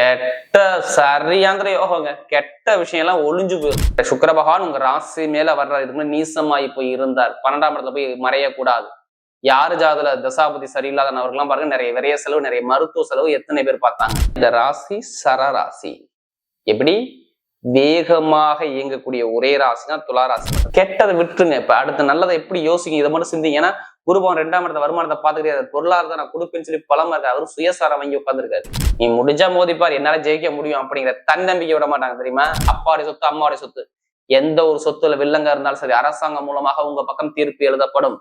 கெட்ட சரியாந்திர யோகங்க. கெட்ட விஷயம் எல்லாம் ஒளிஞ்சு போயிடும் சுக்கர பகவான் உங்க ராசி மேல வர்ற இதுக்கு முன்னாடி நீசமாயி போய் இருந்தார். பன்னெண்டாம் இடத்துல போய் மறையக்கூடாது. யாரு ஜாதுல தசாபதி சரியில்லாத நபர்கள்லாம் பாருங்க நிறைய விரைய செலவு நிறைய மருத்துவ செலவு எத்தனை பேர் பார்த்தாங்க. இந்த ராசி சர ராசி எப்படி? வேகமாக இயங்கக்கூடிய ஒரே ராசினா துலா ராசி கெட்டதை விட்டுருங்க. இப்ப அடுத்து நல்லதை எப்படி யோசிங்க இதை மட்டும் சிந்திங்க. ஏன்னா குருபவன் ரெண்டாம் இடத்த வருமானத்தை பார்த்துக்கிட்டே பொருளாதாரத்தை நான் கொடுப்பேன்னு சொல்லி பலமா இருக்கு அவரும் சுயசாரம் வாங்கி உட்காந்துருக்காரு நீ முடிஞ்சா மோதிப்பார் என்னால ஜெயிக்க முடியும் அப்படிங்கிற தன்னம்பிக்கை விட மாட்டாங்க தெரியுமா? அப்பாவுடைய சொத்து அம்மாவுடைய சொத்து. எந்த ஒரு சொத்துல வில்லங்க இருந்தாலும் சரி அரசாங்கம் மூலமாக உங்க பக்கம் தீர்ப்பு எழுதப்படும்.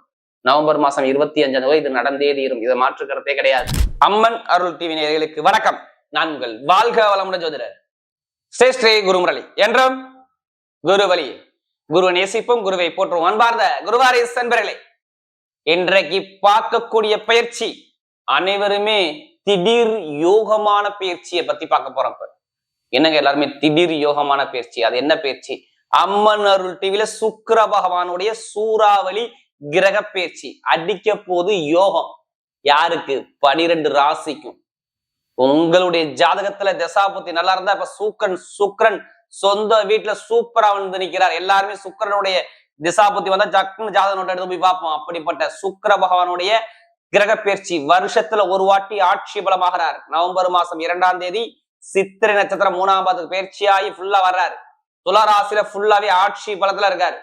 நவம்பர் மாசம் இருபத்தி அஞ்சாம் தேதி இது நடந்தே தீரும். இதை மாற்றுக்கிறதே கிடையாது. அம்மன் அருள் டிவி நேர்களுக்கு வணக்கம். நான் உங்கள் வாழ்க வளமுடன் ஜோதிடர். ஸ்ரீ ஸ்ரீ குருமுரளி. என்றும் குரு வழி நேசிப்பும் குருவை போற்றும் அன்பார்ந்த குருவாரி சென்பர்களே இன்றைக்கு பார்க்கக்கூடிய பயிற்சி அனைவருமே திடீர் யோகமான பயிற்சியை பத்தி பார்க்க போறோம் இப்ப. என்னங்க எல்லாருமே திடீர் யோகமான பயிற்சி? அது என்ன பயிற்சி? அம்மன் அருள் டிவில சுக்கர பகவானுடைய சூறாவளி கிரக பயிற்சி. அடிக்க போது யோகம். யாருக்கு? பனிரெண்டு ராசிக்கும். உங்களுடைய ஜாதகத்துல தசாபுத்தி நல்லா இருந்தா இப்ப சூக்கன் சுக்ரன் சொந்த வீட்டுல சூப்பரா வந்து நிக்கிறார். எல்லாருமே சுக்கிரனுடைய திசாபுத்தி வந்தா ஜக்குன்னு ஜாதக நோட்டை எடுத்து போய் பார்ப்போம். அப்படிப்பட்ட சுக்கர பகவானுடைய கிரக பயிற்சி வருஷத்துல ஒரு வாட்டி ஆட்சி பலமாகிறார். நவம்பர் மாசம் இரண்டாம் தேதி சித்திரை நட்சத்திரம் மூணாம் பாதத்துக்கு பயிற்சியாகி ஃபுல்லா வர்றாரு. துளராசில ஃபுல்லாவே ஆட்சி பலத்துல இருக்காரு.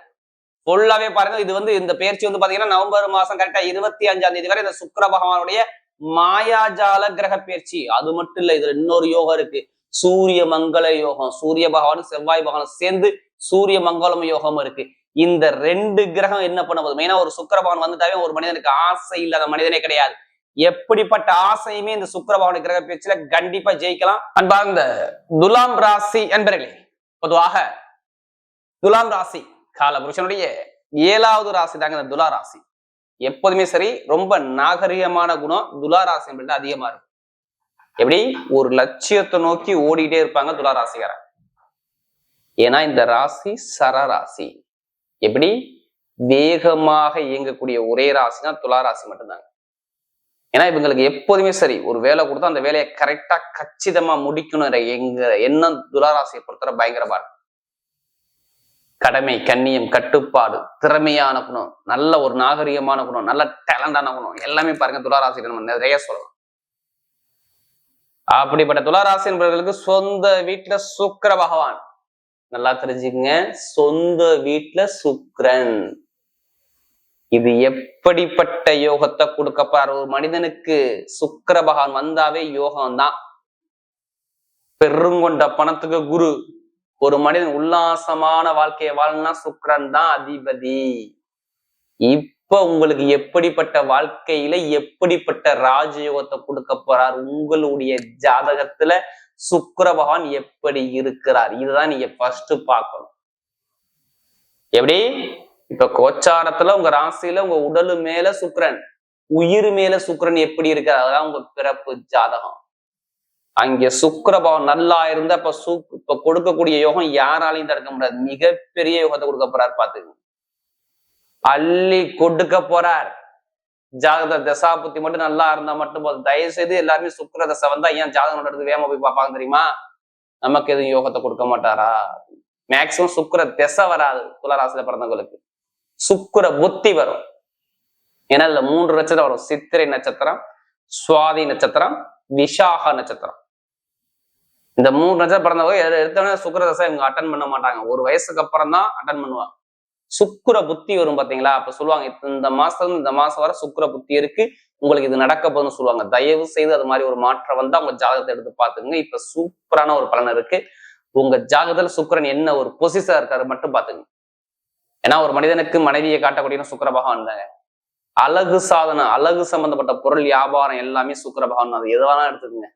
ஃபுல்லாவே பாருங்க இது வந்து இந்த பயிற்சி வந்து பாத்தீங்கன்னா நவம்பர் மாசம் கரெக்டா இருபத்தி அஞ்சாம் தேதி வரை இந்த சுக்கர பகவானுடைய மாயாஜால கிரக பயிற்சி. அது மட்டும் இல்ல இதுல இன்னொரு யோகம் இருக்கு. சூரிய மங்கள யோகம். சூரிய பகவானும் செவ்வாய் பகவானும் சேர்ந்து சூரிய மங்களம் யோகம் இருக்கு. இந்த ரெண்டு கிரகம் என்ன பண்ண போதும் மெயினா ஒரு சுக்கரபவன் வந்துட்டாவே ஒரு மனிதனுக்கு ஆசை இல்லாத மனிதனே கிடையாது. எப்படிப்பட்ட ஆசையுமே இந்த சுக்கரபவன் கிரக பேச்சுல கண்டிப்பா ஜெயிக்கலாம். அன்பார்ந்த துலாம் ராசி என்பர்களே பொதுவாக துலாம் ராசி கால புருஷனுடைய ஏழாவது ராசி தாங்க இந்த துலா ராசி. எப்போதுமே சரி ரொம்ப நாகரிகமான குணம் துலா ராசி என்பது அதிகமா இருக்கும். எப்படி? ஒரு லட்சியத்தை நோக்கி ஓடிட்டே இருப்பாங்க துலா ராசிக்காரன் ஏன்னா இந்த ராசி சரராசி. எப்படி? வேகமாக இயங்கக்கூடிய ஒரே ராசினா துலா ராசி மட்டும்தாங்க. ஏன்னா இவங்களுக்கு எப்போதுமே சரி ஒரு வேலை கொடுத்தா அந்த வேலையை கரெக்டா கச்சிதமா முடிக்கணும் எங்க எண்ணம் துளாராசியை பொறுத்தவரை பயங்கரமா இருக்கும் கடமை கண்ணியம் கட்டுப்பாடு திறமையான குணம் நல்ல ஒரு நாகரிகமான குணம் நல்ல டேலண்டான குணம் எல்லாமே பாருங்க துளாராசியில நம்ம நிறைய சொல்லலாம். அப்படிப்பட்ட துளாராசி என்பவர்களுக்கு சொந்த வீட்டுல சுக்கர பகவான். நல்லா தெரிஞ்சுக்கங்க. சொந்த வீட்டுல சுக்ரன். இது எப்படிப்பட்ட யோகத்தை கொடுக்கப்பார் ஒரு மனிதனுக்கு. சுக்கர பகவான் வந்தாவே யோகம் தான் பெருங்கொண்ட பணத்துக்கு குரு. ஒரு மனிதன் உல்லாசமான வாழ்க்கையை வாழ்னா சுக்கரன் தான் அதிபதி. இப்ப உங்களுக்கு எப்படிப்பட்ட வாழ்க்கையில எப்படிப்பட்ட ராஜயோகத்தை கொடுக்க போறார்? உங்களுடைய ஜாதகத்துல சுக்கர பகவான் எப்படி இருக்கிறார்? இதுதான் நீங்க ஃபர்ஸ்ட் பார்க்கணும். எப்படி? இப்ப கோச்சாரத்துல உங்க ராசியில உங்க உடலு மேல சுக்கரன். உயிர் மேல சுக்கரன் எப்படி இருக்கிறார் அதான் உங்க பிறப்பு ஜாதகம். அங்க சுக்கிரபவன் நல்லா இருந்தா இப்ப சு இப்ப கொடுக்கக்கூடிய யோகம் யாராலையும் தடுக்க முடியாது. மிகப்பெரிய யோகத்தை கொடுக்க போறார் பாத்துக்கோங்க அள்ளி கொடுக்க போறார். ஜாதக தசாபுத்தி மட்டும் நல்லா இருந்தா மட்டும் போதும். தயவு செய்து எல்லாருமே சுக்கர தசை வந்தா ஏன் ஜாதகம் நடந்தது வேகமா போய் பார்ப்பாங்க தெரியுமா? நமக்கு எதுவும் யோகத்தை கொடுக்க மாட்டாரா? மேக்சிமம் சுக்கர திசை வராது துளராசில பிறந்தவங்களுக்கு. சுக்கர புத்தி வரும். ஏன்னா இதுல மூன்று நட்சத்திரம் வரும். சித்திரை நட்சத்திரம் சுவாதி நட்சத்திரம் விஷாக நட்சத்திரம். இந்த மூணு நட்சத்திரம் பிறந்தவங்க எடுத்தவொடனே சுக்கர தசை இவங்க அட்டன் பண்ண மாட்டாங்க. ஒரு வயசுக்கு அப்புறம் தான் அட்டன் பண்ணுவாங்க. சுக்கர புத்தி வரும் பாத்தீங்களா? அப்ப சொல்லுவாங்க இந்த மாசத்துல இருந்து இந்த மாசம் வரை சுக்கர புத்தி இருக்கு. உங்களுக்கு இது நடக்க போகுதுன்னு சொல்லுவாங்க. தயவு செய்து அது மாதிரி ஒரு மாற்றம் வந்தா உங்க ஜாதகத்தை எடுத்து பாத்துக்கங்க இப்ப சூப்பரான ஒரு பலன் இருக்கு. உங்க ஜாதகத்துல சுக்கிரன் என்ன ஒரு பொசிஷன் இருக்காரு மட்டும் பாத்துங்க ஏன்னா ஒரு மனிதனுக்கு மனைவியை காட்டக்கூடிய சுக்கர பகவான் தாங்க. அழகு சாதனம் அழகு சம்பந்தப்பட்ட பொருள் வியாபாரம் எல்லாமே சுக்கர பகவான் அது எதுவானா எடுத்துக்கோங்க.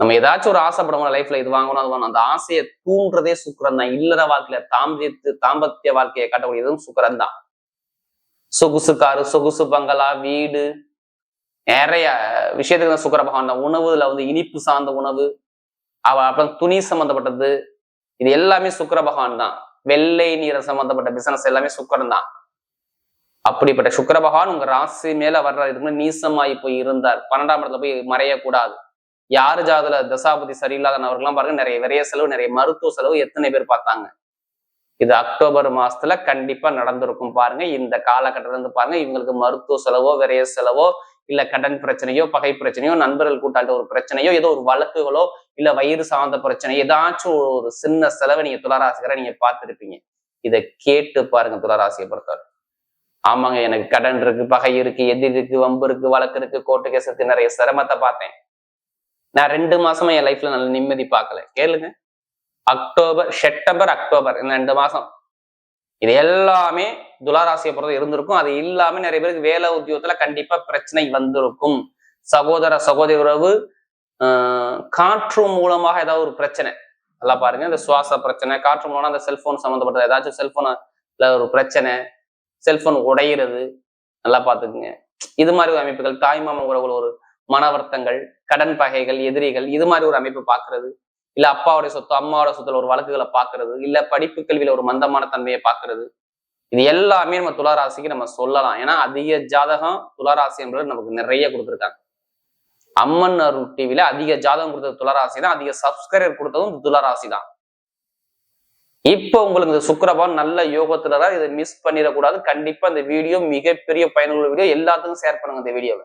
நம்ம ஏதாச்சும் ஒரு ஆசைப்படுவோம் லைஃப்ல இது வாங்கணும் அது வாங்கணும். அந்த ஆசையை தூண்டுறதே சுக்கரன் தான். இல்லற வாழ்க்கையில தாம்பத்தியத்து தாம்பத்திய வாழ்க்கையை காட்டக்கூடியதும் சுக்கரன் தான். சொகுசு காரு சொகுசு பங்களா வீடு நிறைய விஷயத்துக்கு தான் சுக்கர பகவான் தான். உணவுல வந்து இனிப்பு சார்ந்த உணவு அவ அப்புறம் துணி சம்பந்தப்பட்டது இது எல்லாமே சுக்கர பகவான் தான். வெள்ளை நீரை சம்பந்தப்பட்ட பிசினஸ் எல்லாமே சுக்கரன் தான். அப்படிப்பட்ட சுக்கர பகவான் உங்க ராசி மேல வர்ற இதுக்கு நீசமாயி போய் இருந்தார். பன்னெண்டாம் இடத்துல போய் மறையக்கூடாது. யாரு ஜாதல தசாபதி சரியில்லாத நபர்கள்லாம் பாருங்க நிறைய விரைய செலவு நிறைய மருத்துவ செலவு எத்தனை பேர் பார்த்தாங்க. இது அக்டோபர் மாசத்துல கண்டிப்பா நடந்திருக்கும் பாருங்க. இந்த காலகட்டத்துல இருந்து பாருங்க இவங்களுக்கு மருத்துவ செலவோ விரைய செலவோ இல்ல கடன் பிரச்சனையோ பகை பிரச்சனையோ நண்பர்கள் கூட்டாளி ஒரு பிரச்சனையோ ஏதோ ஒரு வழக்குகளோ இல்ல வயிறு சார்ந்த பிரச்சனை ஏதாச்சும் ஒரு சின்ன செலவை நீங்க துளராசிகரை நீங்க பார்த்துருப்பீங்க. இதை கேட்டு பாருங்க துளராசியை பொறுத்தவரை. ஆமாங்க எனக்கு கடன் இருக்கு பகை இருக்கு எதிர் இருக்கு வம்பு இருக்கு வழக்கு இருக்கு கோர்ட்டு கேஸ் இருக்கு நிறைய சிரமத்தை பார்த்தேன். நான் ரெண்டு மாசமா என் லைஃப்ல நல்ல நிம்மதி பார்க்கல. கேளுங்க. அக்டோபர் செப்டம்பர் அக்டோபர் இந்த ரெண்டு மாசம். இது எல்லாமே துளாராசியை பொறுத்த இருந்திருக்கும். அது இல்லாம நிறைய பேருக்கு வேலை உத்தியோகத்துல கண்டிப்பா பிரச்சனை வந்திருக்கும். சகோதர சகோதரி உறவு ஆஹ் காற்று மூலமாக ஏதாவது ஒரு பிரச்சனை. நல்லா பாருங்க. இந்த சுவாச பிரச்சனை காற்று மூலம் அந்த செல்போன் சம்மந்தப்பட்டது ஏதாச்சும் செல்போன்ல ஒரு பிரச்சனை செல்போன் உடையிறது. நல்லா பார்த்துக்குங்க. இது மாதிரி ஒரு அமைப்புகள். தாய்மாமன் உறவுகள் ஒரு மனவர்த்தங்கள் கடன் பகைகள் எதிரிகள் இது மாதிரி ஒரு அமைப்பு பார்க்கறது. இல்ல அப்பாவோட சொத்து அம்மாவோட சொத்துல ஒரு வழக்குகளை பாக்குறது இல்ல படிப்பு கல்வியில ஒரு மந்தமான தன்மையை பாக்குறது இது எல்லாமே நம்ம துளாராசிக்கு நம்ம சொல்லலாம். ஏன்னா அதிக ஜாதகம் துளாராசி என்பது நமக்கு நிறைய கொடுத்துருக்காங்க. அம்மன் அருள் டிவில அதிக ஜாதகம் கொடுத்தது துளராசி தான் அதிக சப்ஸ்கிரைபர் கொடுத்ததும் துளராசி தான். இப்போ உங்களுக்கு இந்த சுக்கரபான் நல்ல யோகத்துல தான் இதை மிஸ் பண்ணிடக்கூடாது. கண்டிப்பா இந்த வீடியோ மிகப்பெரிய பயனுள்ள வீடியோ எல்லாத்துக்கும் ஷேர் பண்ணுங்க இந்த வீடியோவை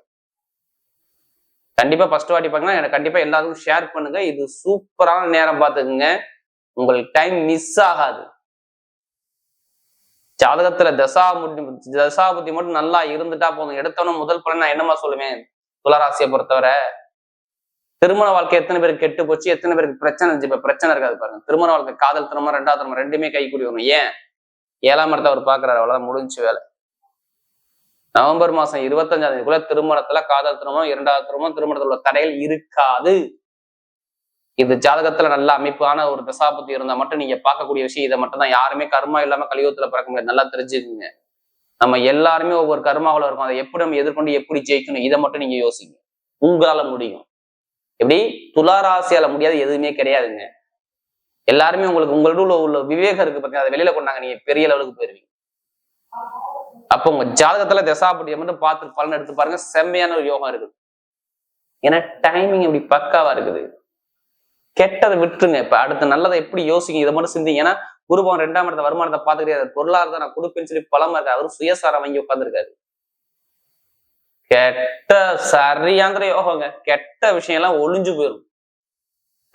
கண்டிப்பா ஃபர்ஸ்ட் வாட்டி பாத்தீங்கன்னா எனக்கு கண்டிப்பா எல்லாத்துக்கும் ஷேர் பண்ணுங்க. இது சூப்பரான நேரம் பார்த்துக்குங்க. உங்களுக்கு டைம் மிஸ் ஆகாது. ஜாதகத்துல தசா தசாபுத்தி மட்டும் நல்லா இருந்துட்டா போதும். எடுத்தவன முதல் பலன் நான் என்னமா சொல்லுவேன்? துளராசியை பொறுத்தவரை. திருமண வாழ்க்கை எத்தனை பேருக்கு கெட்டு போச்சு? எத்தனை பேருக்கு பிரச்சனை இருந்துச்சு? இப்ப பிரச்சனை இருக்காது பாருங்க. திருமண வாழ்க்கை காதல் திருமணம் ரெண்டாவது திருமணம் ரெண்டுமே கை கூடி வரும் ஏன்? ஏழாம் இடத்த அவர் பாக்குறாரு. அவ்வளவுதான் முடிஞ்சு வேலை. நவம்பர் மாசம் இருபத்தஞ்சாம் தேதிக்குள்ள திருமணத்துல காதல் திருமணம் இரண்டாவது திருமணம் திருமணத்துல உள்ள தடைகள் இருக்காது. இது ஜாதகத்துல நல்ல அமைப்பான ஒரு தசாபத்தி இருந்தா மட்டும் நீங்க பார்க்கக்கூடிய விஷயம். இதை மட்டும் தான் யாருமே கர்மா இல்லாம கலியுகத்துல பிறக்க முடியாது. நல்லா தெரிஞ்சுக்குங்க. நம்ம எல்லாருமே ஒவ்வொரு கர்மாவில் இருக்கும். அதை எப்படி நம்ம எதிர்கொண்டு எப்படி ஜெயிக்கணும் இதை மட்டும் நீங்க யோசிங்க. உங்களால முடியும். எப்படி? துளாராசியால முடியாது எதுவுமே கிடையாதுங்க. எல்லாருமே உங்களுக்கு உங்களோட உள்ள விவேகம் இருக்கு பார்த்தீங்கன்னா அதை வெளியில கொண்டாங்க நீங்க பெரிய லெவலுக்கு போயிருவீங்க. அப்போ உங்க ஜாதகத்துல தசாபடியை மட்டும் பார்த்து பலன் எடுத்து பாருங்க செம்மையான ஒரு யோகம் இருக்குது. ஏன்னா டைமிங் இப்படி பக்காவா இருக்குது. கெட்டதை விட்டுருங்க. இப்ப அடுத்து நல்லதை எப்படி யோசிங்க இதை மட்டும் சிந்திங்க. ஏன்னா குருபவன் ரெண்டாம் இடத்த வருமானத்தை பார்த்துக்கிட்டே பொருளாதாரத்தை நான் கொடுப்பேன்னு சொல்லி பலமா இருக்காரு. அவரும் சுயசாரம் வாங்கி உட்காந்துருக்காரு கெட்ட சரியாந்திர யோகங்க. கெட்ட விஷயம் எல்லாம் ஒளிஞ்சு போயிடும்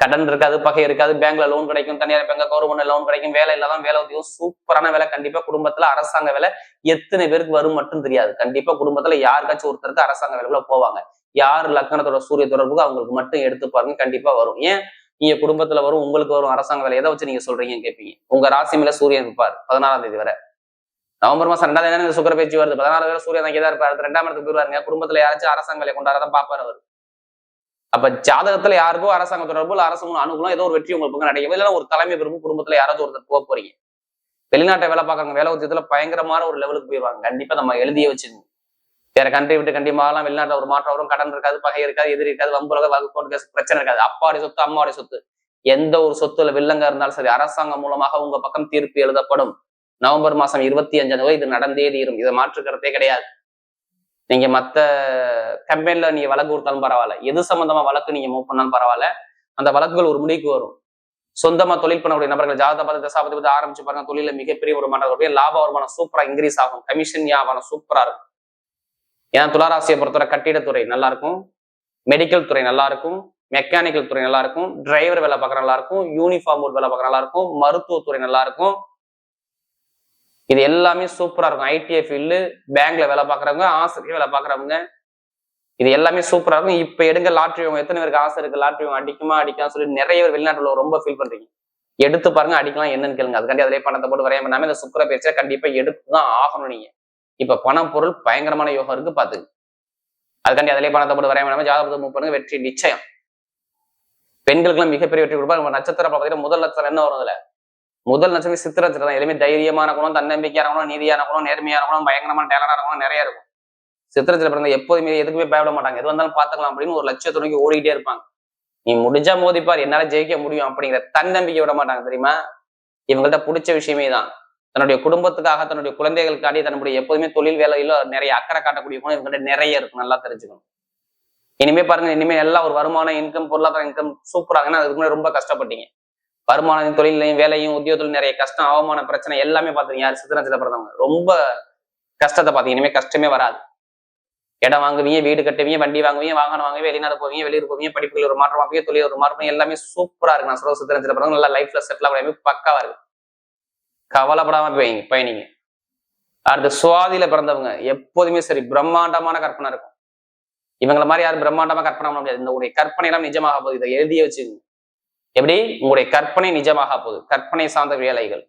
கடன் இருக்காது பகை இருக்காது பேங்க்ல லோன் கிடைக்கும் தனியார் பேங்க் கவர்மெண்ட் லோன் கிடைக்கும் வேலை இல்லாதான் வேலை உதவியும் சூப்பரான வேலை கண்டிப்பா குடும்பத்துல அரசாங்க வேலை எத்தனை பேருக்கு வரும் மட்டும் தெரியாது. கண்டிப்பா குடும்பத்துல யாருக்காச்சும் ஒருத்தருக்கு அரசாங்க வேலைக்குள்ள போவாங்க. யார் லக்னத்தோட சூரிய தொடர்புக்கு அவங்களுக்கு மட்டும் எடுத்து பாருங்க கண்டிப்பா வரும். ஏன்? நீங்க குடும்பத்துல வரும் உங்களுக்கு வரும் அரசாங்க வேலை. எதை வச்சு நீங்க சொல்றீங்கன்னு கேட்பீங்க உங்க ராசி மேல சூரியன் இருப்பார் பதினாறாம் தேதி வரை. நவம்பர் மாசம் ரெண்டாவது தேதி சுக்கர பேச்சு வருது. பதினாறு வேலை சூரியன் அங்கே தான் இருப்பாரு ரெண்டாம் இடத்துக்கு போயிருவாருங்க. குடும்பத்துல யாராச்சும் அரசாங்க வேலை கொண்டாடதான் பாப்பாரு அவர். அப்ப ஜாதகத்துல யாருக்கோ அரசாங்க தொடர்பு இல்ல அரசு அனுகூலம் ஏதோ ஒரு வெற்றி உங்களுக்கு பக்கம் கிடைக்கும் இல்லைன்னா ஒரு தலைமை பெரும்பு குடும்பத்துல யாராவது ஒருத்தர் போக போறீங்க. வெளிநாட்டை வேலை பார்க்கறவங்க வேலை உத்தியத்துல பயங்கரமான ஒரு லெவலுக்கு போயிருவாங்க. கண்டிப்பா நம்ம எழுதியே வச்சுக்கணும் வேற கண்ட்ரி விட்டு கண்டிப்பாலாம் வெளிநாட்டுல ஒரு மாற்றம் வரும். கடன் இருக்காது பகை இருக்காது எதிரி இருக்காது வம்புலக வகுப்பு பிரச்சனை இருக்காது. அப்பாவுடைய சொத்து அம்மாவுடைய சொத்து. எந்த ஒரு சொத்துல வில்லங்க இருந்தாலும் சரி அரசாங்கம் மூலமாக உங்க பக்கம் தீர்ப்பு எழுதப்படும். நவம்பர் மாசம் இருபத்தி அஞ்சாம் தேதி இது நடந்தே தீரும். இதை மாற்றுக்கிறதே கிடையாது. நீங்க மத்த கம்பெனில நீங்க வழக்கு கொடுத்தாலும் பரவாயில்ல. எது சம்பந்தமா வழக்கு நீங்க மூவ் பண்ணாலும் பரவாயில்ல. அந்த வழக்குகள் ஒரு முடிவுக்கு வரும். சொந்தமா தொழில் பண்ணக்கூடிய நபர்கள் ஜாதக பத தசாபதி பத்தி ஆரம்பிச்சு பாருங்க தொழில மிகப்பெரிய ஒரு மாற்றம் லாப வருமானம் சூப்பரா இன்க்ரீஸ் ஆகும். கமிஷன் வியாபாரம் சூப்பரா இருக்கும். ஏன்னா துளாராசியை பொறுத்தவரை கட்டிடத்துறை நல்லா இருக்கும். மெடிக்கல் துறை நல்லா இருக்கும். மெக்கானிக்கல் துறை நல்லா இருக்கும். டிரைவர் வேலை பார்க்குற நல்லா இருக்கும். யூனிஃபார்ம் போர்ட் வேலை பார்க்குற நல்லா இருக்கும். மருத்துவத்துறை நல்லா இருக்கும். இது எல்லாமே சூப்பரா இருக்கும். ஐடிஐ ஃபீல்டு பேங்க்ல வேலை பார்க்குறவங்க ஆசிரியர் வேலை பார்க்குறவங்க இது எல்லாமே சூப்பரா இருக்கும். இப்ப எடுங்க லாட்ரி உங்க எத்தனை பேருக்கு ஆசை இருக்கு? லாட்ரி அடிக்குமா அடிக்கலாம் சொல்லி நிறைய பேர் வெளிநாட்டுல ரொம்ப ஃபீல் பண்றீங்க. எடுத்து பாருங்க அடிக்கலாம் என்னன்னு கேளுங்க. அதுக்காண்டி அதிலே பணத்தை போட்டு வரையாம பண்ணாம இந்த சுக்கர பேச்சை கண்டிப்பா எடுத்து தான் ஆகணும் நீங்க. இப்ப பணம் பொருள் பயங்கரமான யோகம் இருக்கு பாத்துக்கு. அதுக்காண்டி அதிலே பணத்தை போட்டு வரையாம பண்ணாம ஜாதகத்தை மூவ் பண்ணுங்க. வெற்றி நிச்சயம். பெண்களுக்கெல்லாம் மிகப்பெரிய வெற்றி கொடுப்பா நம்ம நட்சத்திரம் பார்த்தீங்கன்னா முதல் நட்சத்திரம் என்ன வரும் அதுல? முதல் நட்சத்திரம் சித்திர நட்சத்திரம் தான் எதுவுமே தைரியமான குணம் தன்னம்பிக்கையான இருக்கணும் நீதியான குணம் நேர்மையான குணம் பயங்கரமான டேலண்டான இருக்கணும் நிறைய இருக்கும். சித்திரத்தில் பிறந்த எப்போதுமே எதுக்குமே பயப்பட மாட்டாங்க. எது வந்தாலும் பார்த்துக்கலாம் அப்படின்னு ஒரு லட்சியத்தை நோக்கி ஓடிக்கிட்டே இருப்பாங்க. நீ முடிஞ்சா மோதிப்பார் என்னால ஜெயிக்க முடியும் அப்படிங்கிற தன்னம்பிக்கை விட மாட்டாங்க தெரியுமா? இவங்கள்ட்ட பிடிச்ச விஷயமே தான் தன்னுடைய குடும்பத்துக்காக தன்னுடைய குழந்தைகளுக்காண்டி தன்னுடைய எப்போதுமே தொழில் வேலையில நிறைய அக்கறை காட்டக்கூடிய குணம் இவங்கள்ட்ட நிறைய இருக்கும் நல்லா தெரிஞ்சுக்கணும். இனிமே பாருங்க இனிமே எல்லாம் ஒரு வருமானம் இன்கம் பொருளாதார இன்கம் சூப்பராக ஏன்னா அதுக்கு முன்னாடி ரொம்ப கஷ்டப்பட்டீங்க. வருமானத்தின் தொழிலையும் வேலையும் உத்தியோகத்தில் நிறைய கஷ்டம் அவமான பிரச்சனை எல்லாமே பார்த்துருங்க யார் சித்தரஞ்சில பிறந்தவங்க ரொம்ப கஷ்டத்தை பார்த்தீங்க இனிமே கஷ்டமே வராது. இடம் வாங்குவீங்க வீடு கட்டுவீங்க வண்டி வாங்குவீங்க வாகனம் வாங்குவீங்க வெளிநாடு போவீங்க வெளியூர் போவீங்க படிப்புகள் ஒரு மாற்றம் வாங்குவீங்க தொழில் ஒரு மாற்றம் எல்லாமே சூப்பரா இருக்கு. நான் சொல்ல சித்தரஞ்சில பிறந்தவங்க நல்லா லைஃப்ல செட்டில் ஆகாம பக்காவா இருக்கு. கவலைப்படாம போயிங்க பயணிங்க அடுத்து சுவாதியில பிறந்தவங்க எப்போதுமே சரி பிரம்மாண்டமான கற்பனை இருக்கும். இவங்கள மாதிரி யாரும் பிரம்மாண்டமா கற்பனை பண்ண முடியாது. இந்த உடைய கற்பனை எல்லாம் நிஜமாக போகுது. இதை எழுதிய வச்சுக்கோங்க. எப்படி? உங்களுடைய கற்பனை நிஜமாக போகுது. கற்பனை சார்ந்த வேலைகள்.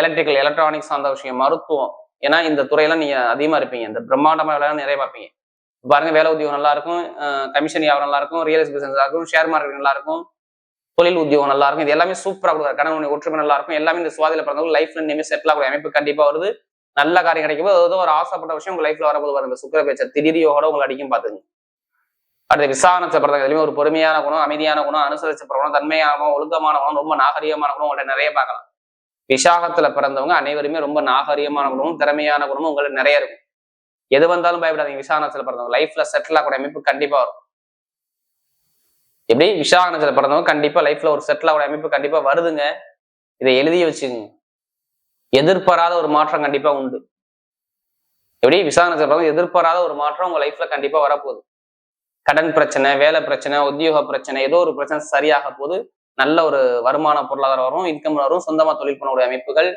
எலக்ட்ரிக்கல் எலக்ட்ரானிக்ஸ் சார்ந்த விஷயம் மருத்துவம். ஏன்னா இந்த துறையெல்லாம் நீங்க அதிகமா இருப்பீங்க. இந்த பிரம்மாண்டமா வேலை நிறைய பார்ப்பீங்க. பாருங்க வேலை உத்தியோகம் நல்லா இருக்கும். கமிஷன் வியாபாரம் நல்லா இருக்கும். ரியல் எஸ்டேட் பிசினஸ் இருக்கும். ஷேர் மார்க்கெட் நல்லா இருக்கும். தொழில் உத்தியோகம் நல்லா இருக்கும். இது எல்லாமே சூப்பராக கொடுக்குற கணவன் ஒற்றுமை நல்லா இருக்கும். எல்லாமே இந்த சுவாதியில் பிறந்தவங்க லைஃப்ல இனிமேல் செட்டில் ஆகக்கூடிய அமைப்பு கண்டிப்பா வருது. நல்ல காரியம் கிடைக்கும் போது ஏதோ ஒரு ஆசைப்பட்ட விஷயம் உங்க லைஃப்ல வரும்போது வரும் இந்த சுக்கர பேச்சர் திடீர் யோகோட உங்களை அடிக்கும் பாத்துங்க. அடுத்து விசாரணை பிறந்தவங்க எதுலையுமே ஒரு பொறுமையான குணம் அமைதியான குணம் அனுசரிச்ச குணம் தன்மையான குணம் ஒழுக்கமான குணம் ரொம்ப நாகரிகமான குணம் உங்கள்ட்ட நிறைய பார்க்கலாம். விசாகத்துல பிறந்தவங்க அனைவருமே ரொம்ப நாகரிகமான குணமும் திறமையான குணமும் உங்களுக்கு நிறைய இருக்கும். எது வந்தாலும் பயப்படாதீங்க விசாகத்துல பிறந்தவங்க. லைஃப்ல செட்டில் ஆகக்கூடிய அமைப்பு கண்டிப்பா வரும். எப்படி? விசாகனத்துல பிறந்தவங்க கண்டிப்பா லைஃப்ல ஒரு செட்டில் ஆகக்கூடிய அமைப்பு கண்டிப்பா வருதுங்க. இதை எழுதி வச்சுக்கோங்க. எதிர்பாராத ஒரு மாற்றம் கண்டிப்பா உண்டு. எப்படி? விசாகனத்துல பிறந்தவங்க எதிர்பாராத ஒரு மாற்றம் உங்க லைஃப்ல கண்டிப்பா வரப்போகுது. கடன் பிரச்சனை வேலை பிரச்சனை உத்தியோக பிரச்சனை ஏதோ ஒரு பிரச்சனை சரியாக போது நல்ல ஒரு வருமான பொருளாதாரம் வரும் இன்கம் வரும் சொந்தமா தொழில் பண்ணக்கூடிய அமைப்புகள்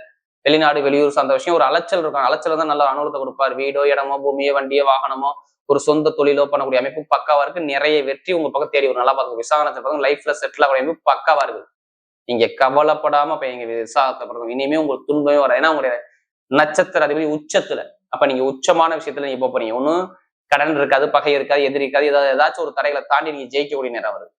வெளிநாடு வெளியூர் சார்ந்த விஷயம் ஒரு அலைச்சல் இருக்கும். அலைச்சல் தான் நல்ல அனுகூலத்தை கொடுப்பார். வீடோ இடமோ பூமியோ வண்டியோ வாகனமோ ஒரு சொந்த தொழிலோ பண்ணக்கூடிய அமைப்பு பக்காவா இருக்கு. நிறைய வெற்றி உங்க பக்கம் தேடி ஒரு நல்லா பார்க்கும் விசாகனத்தை பார்க்கும் லைஃப்ல செட்டில் ஆகிற அமைப்பு பக்காவா இருக்கு. நீங்க கவலைப்படாம இப்ப எங்க விசாகத்தை பிறகு இனிமே உங்களுக்கு துன்பமே வராது. ஏன்னா உங்களுடைய நட்சத்திர அதிபதி உச்சத்துல. அப்ப நீங்க உச்சமான விஷயத்துல நீங்க போறீங்க. ஒன்னும் கடன் இருக்காது பகை இருக்காது எதிரி இருக்காது ஏதாவது ஏதாச்சும் ஒரு தடைகளை தாண்டி நீங்க ஜெயிக்கக்கூடிய நேரம் வருது.